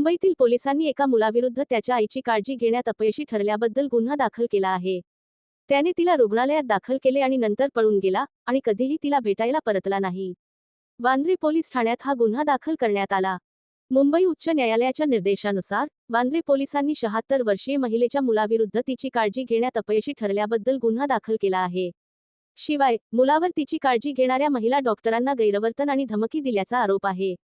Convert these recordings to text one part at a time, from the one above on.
मुंबईतील पोलिसांनी एका मुलाविरुद्ध त्याच्या आईची काळजी घेण्यात अपयशी ठरल्याबद्दल गुन्हा दाखल केला आहे. त्याने तिला रुग्णालयात दाखल केले आणि नंतर पळून गेला आणि कधीही तिला भेटायला परतला नाही. वांद्रे पोलीस ठाण्यात हा गुन्हा दाखल करण्यात आला. मुंबई उच्च न्यायालयाच्या निर्देशानुसार वांद्रे पोलिसांनी शहात्तर वर्षीय महिलेच्या मुलाविरुद्ध तिची काळजी घेण्यात अपयशी ठरल्याबद्दल गुन्हा दाखल केला आहे. शिवाय मुलावर तिची काळजी घेणाऱ्या महिला डॉक्टरांना गैरवर्तन आणि धमकी दिल्याचा आरोप आहे.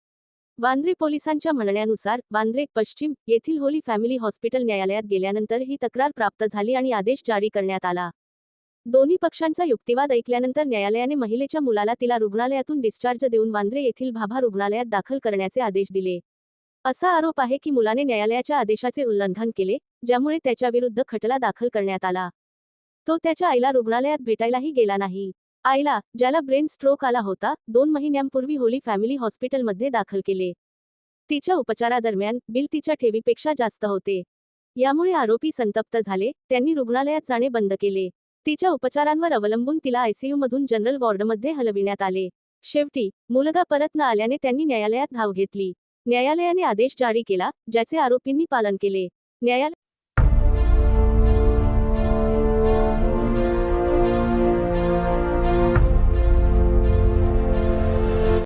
वांद्रे पोलिसांच्या म्हणण्यानुसार वांद्रे पश्चिम येथील होली फॅमिली हॉस्पिटल न्यायालयात गेल्यानंतर ही तक्रार प्राप्त झाली आणि आदेश जारी करण्यात आला. दोन्ही पक्षांचा युक्तिवाद ऐकल्यानंतर न्यायालयाने महिलेच्या मुलाला तिला रुग्णालयातून डिस्चार्ज देऊन वांद्रे येथील भाभा रुग्णालयात दाखल करण्याचे आदेश दिले. असा आरोप आहे की मुलाने न्यायालयाच्या आदेशाचे उल्लंघन केले ज्यामुळे त्याच्याविरुद्ध खटला दाखल करण्यात आला. तो त्याच्या आईला रुग्णालयात भेटायलाही गेला नाही. आईला ज्याला ब्रेन स्ट्रोक आला होता दोन महिन्यांपूर्वी होली फॅमिली हॉस्पिटलमध्ये दाखल केले. तिच्या उपचारादरम्यान बिल तिच्या ठेवीपेक्षा जास्त होते. यामुळे आरोपी संतप्त झाले त्यांनी रुग्णालयात जाणे बंद केले. तिच्या उपचारांवर अवलंबून तिला आयसीयू मधून जनरल वॉर्डमध्ये हलविण्यात आले. शेवटी मुलगा परत न आल्याने त्यांनी न्यायालयात धाव घेतली. न्यायालयाने आदेश जारी केला ज्याचे आरोपींनी पालन केले. न्यायालय